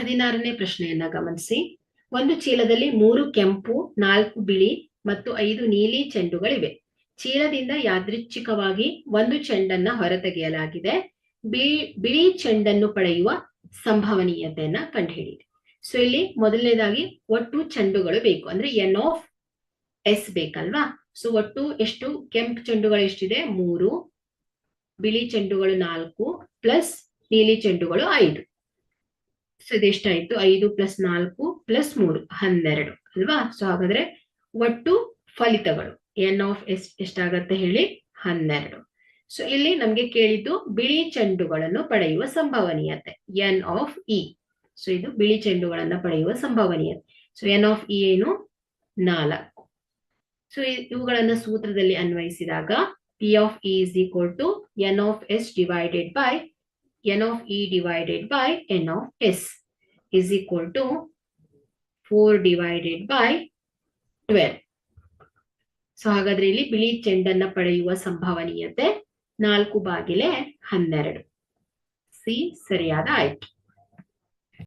ಹದಿನಾರನೇ ಪ್ರಶ್ನೆಯನ್ನ ಗಮನಿಸಿ. ಒಂದು ಚೀಲದಲ್ಲಿ ಮೂರು ಕೆಂಪು, ನಾಲ್ಕು ಬಿಳಿ ಮತ್ತು ಐದು ನೀಲಿ ಚೆಂಡುಗಳಿವೆ. ಚೀಲದಿಂದ ಯಾದೃಚ್ಛಿಕವಾಗಿ ಒಂದು ಚೆಂಡನ್ನ ಹೊರತೆಗೆಯಲಾಗಿದೆ. ಬಿಳಿ ಬಿಳಿ ಚೆಂಡನ್ನು ಪಡೆಯುವ ಸಂಭವನೀಯತೆಯನ್ನ ಕಂಡುಹಿಡಿಯಿರಿ. ಸೊ ಇಲ್ಲಿ ಮೊದಲನೇದಾಗಿ ಒಟ್ಟು ಚೆಂಡುಗಳು ಬೇಕು. ಅಂದ್ರೆ ಎನ್ ಆಫ್ ಎಸ್ ಬೇಕಲ್ವಾ? ಸೊ ಒಟ್ಟು ಎಷ್ಟು? ಕೆಂಪು ಚೆಂಡುಗಳು ಎಷ್ಟಿದೆ? ಮೂರು. ಬಿಳಿ ಚೆಂಡುಗಳು ನಾಲ್ಕು. ಪ್ಲಸ್ ನೀಲಿ ಚೆಂಡುಗಳು ಐದು. ಸೊ ಐದು ಪ್ಲಸ್ ನಾಲ್ಕು ಪ್ಲಸ್ ಮೂರು, ಹನ್ನೆರಡು. ಅಲ್ವಾ? ಸೊ ಹಾಗಾದ್ರೆ ಒಟ್ಟು ಫಲಿತಗಳು. ಎನ್ ಆಫ್ ಎಸ್ ಎಷ್ಟಾಗತ್ತೆ ಹೇಳಿ? ಹನ್ನೆರಡು. ಸೊ ಇಲ್ಲಿ ನಮ್ಗೆ ಕೇಳಿದ್ದು ಬಿಳಿ ಚೆಂಡುಗಳನ್ನು ಪಡೆಯುವ ಸಂಭವನೀಯತೆ. ಎನ್ ಆಫ್ ಇ ಸೊ ಇದು ಬಿಳಿ ಚೆಂಡುಗಳನ್ನ ಪಡೆಯುವ ಸಂಭವನೀಯತೆ. ಸೊ ಎನ್ ಆಫ್ ಇ ಏನು? ನಾಲ್ಕು. ಸೊ ಇವುಗಳನ್ನ ಸೂತ್ರದಲ್ಲಿ ಅನ್ವಯಿಸಿದಾಗ P of is equal to N of S divided by N of E divided by n of S is equal to four divided by twelve so ಹಾಗಾದ್ರೆ ಇಲ್ಲಿ ಬಿಳಿ ಚೆಂಡನ್ನ ಪಡೆಯುವ ಸಂಭವನೀಯತೆ ನಾಲ್ಕು ಬಾಗಿಲೆ ಹನ್ನೆರಡು. ಸಿ, ಸರಿಯಾದ ಆಯ್ಕೆ